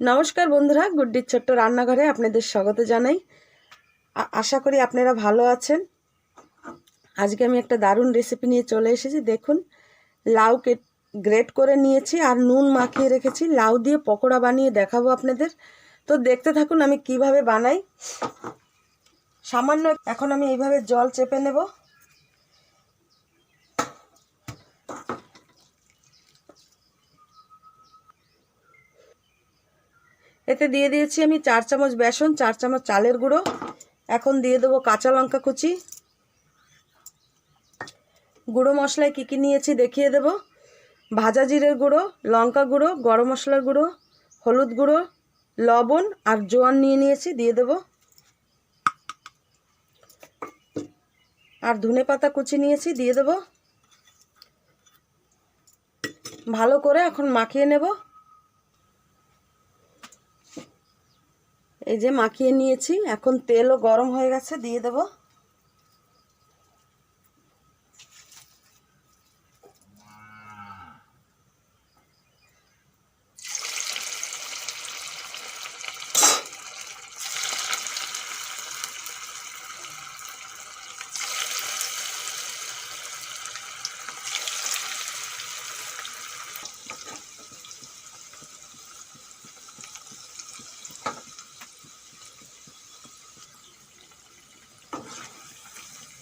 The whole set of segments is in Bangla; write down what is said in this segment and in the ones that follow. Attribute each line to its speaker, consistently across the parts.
Speaker 1: নমস্কার বন্ধুরা, গুড্ডির ছোট্ট রান্নাঘরে আপনাদের স্বাগত জানাই। আশা করি আপনারা ভালো আছেন। আজকে আমি একটা দারুণ রেসিপি নিয়ে চলে এসেছি। দেখুন, লাউ কেট গ্রেট করে নিয়েছি আর নুন মাখিয়ে রেখেছি। লাউ দিয়ে পকোড়া বানিয়ে দেখাবো আপনাদের। তো দেখতে থাকুন আমি কীভাবে বানাই। সামান্য এখন আমি এইভাবে জল চেপে নেব। এতে দিয়ে দিয়েছি আমি চার চামচ বেসন, চার চামচ চালের গুঁড়ো, এখন দিয়ে দেবো কাঁচা লঙ্কা কুচি। গুঁড়ো মশলায় কী কী নিয়েছি দেখিয়ে দেব। ভাজা জিরের গুঁড়ো, লঙ্কা গুঁড়ো, গরম মশলার গুঁড়ো, হলুদ গুঁড়ো, লবণ আর জোয়ান নিয়ে নিয়েছি, দিয়ে দেব। আর ধনে পাতা কুচি নিয়েছি, দিয়ে দেব। ভালো করে এখন মাখিয়ে নেব। এই যে মাখিয়ে নিয়েছি এখন তেলও গরম হয়ে গেছে দিয়ে দেব।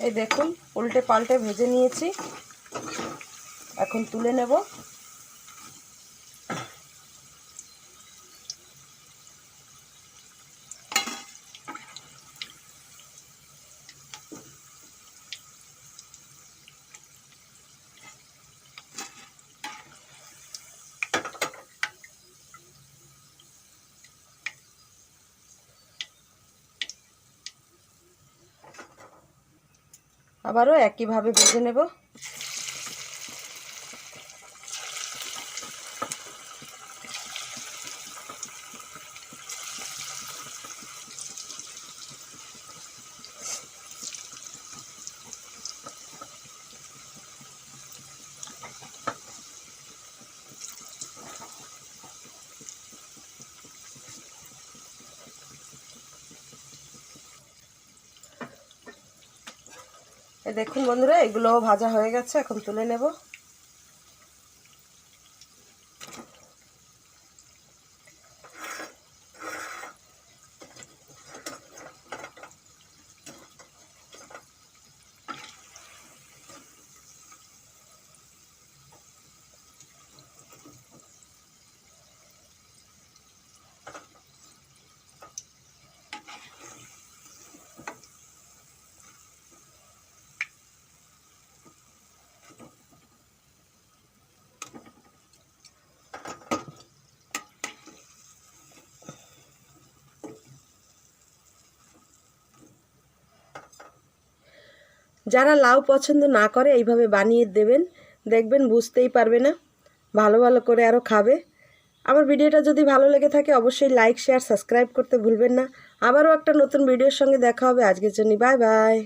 Speaker 1: এই দেখুন উল্টে পাল্টে ভেজে নিয়েছি। এখন তুলে নেব। আবারও একইভাবে ভেজে নেব। দেখুন বন্ধুরা এগুলো ভাজা হয়ে গেছে এখন তুলে নেব। যারা লাউ পছন্দ না করে এইভাবে বানিয়ে দেবেন, দেখবেন বুঝতেই পারবে না। ভালো ভালো করে আরও খাবে। আমার ভিডিওটা যদি ভালো লেগে থাকে, অবশ্যই লাইক শেয়ার সাবস্ক্রাইব করতে ভুলবেন না। আবারও একটা নতুন ভিডিওর সঙ্গে দেখা হবে। আজকের জন্য বাই বাই